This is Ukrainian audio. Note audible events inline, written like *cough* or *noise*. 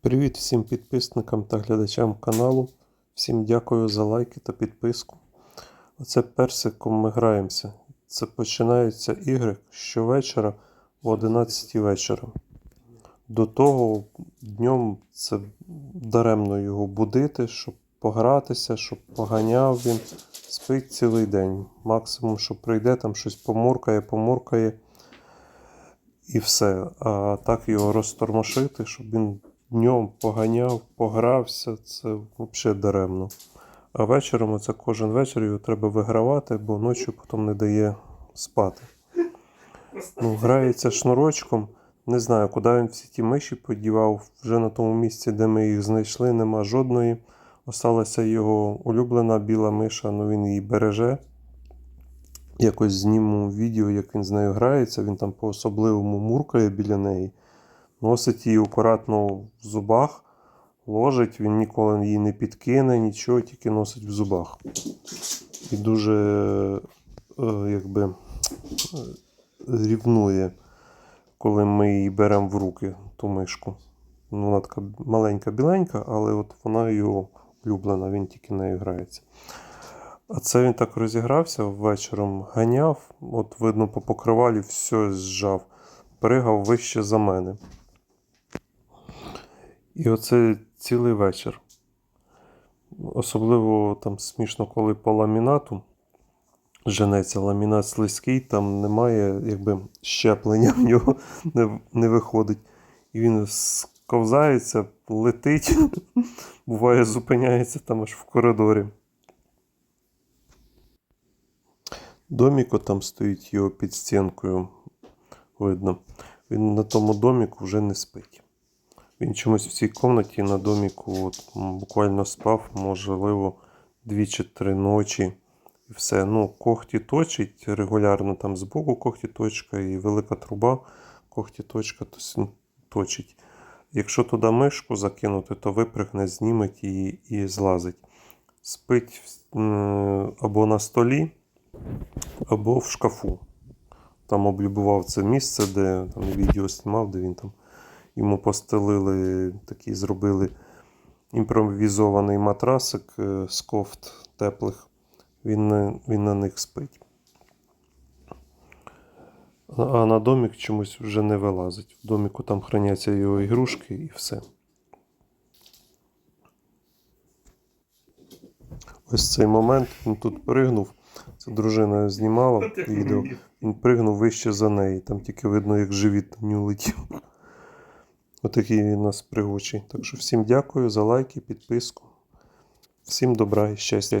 Привіт всім підписникам та глядачам каналу. Всім дякую за лайки та підписку. Оце персиком ми граємося. Це починаються ігри щовечора о 11 вечора. До того днем це даремно його будити, щоб погратися, щоб поганяв він. Спить цілий день. Максимум, що прийде, там щось помуркає, помуркає. І все. А так його розтормошити, щоб він днем поганяв, погрався, це взагалі даремно. А вечором це кожен вечір його треба вигравати, бо ночі потім не дає спати. Ну, грається шнурочком. Не знаю, куди він всі ті миші подівав. Вже на тому місці, де ми їх знайшли, нема жодної. Осталася його улюблена біла миша, але він її береже. Якось зніму відео, як він з нею грається. Він там по-особливому муркає біля неї. Носить її акуратно в зубах, ложить, він ніколи її не підкине, нічого, тільки носить в зубах. І дуже е, якби рівнує, коли ми її беремо в руки, ту мишку. Ну, Вона така маленька біленька, але от вона його улюблена, він тільки нею грається. А це він так розігрався вечором, ганяв, от видно, по покривалі все зжав, пригав вище за мене. І оце цілий вечір. Особливо там смішно, коли по ламінату женеться, ламінат слизький, там немає якби щеплення в нього *laughs* не, не виходить. І він сковзається, летить, *laughs* буває, зупиняється там аж в коридорі. Доміко там стоїть його під стінкою, видно. Він на тому доміку вже не спить. Він чомусь в цій кімнаті на доміку от, буквально спав, можливо, дві чи три ночі. І все. Ну, когті точить регулярно там збоку когті точка і велика труба когті точка точить. Якщо туди мишку закинути, то випригне, зніметь її і злазить. Спить або на столі, або в шкафу. Там облюбував це місце, де там відео знімав, де він там йому постелили такий, зробили імпровізований матрасик е, з кофт теплих. Він, на- він на них спить. А а на домік чомусь вже не вилазить. В доміку там храняться його ігрушки і все. Ось цей момент він тут пригнув. Це дружина знімала відео. Він пригнув вище за неї. Там тільки видно, як живіт на нього летів. Отакий він у нас пригучий. Так що всім дякую за лайки, підписку. Всім добра і щастя.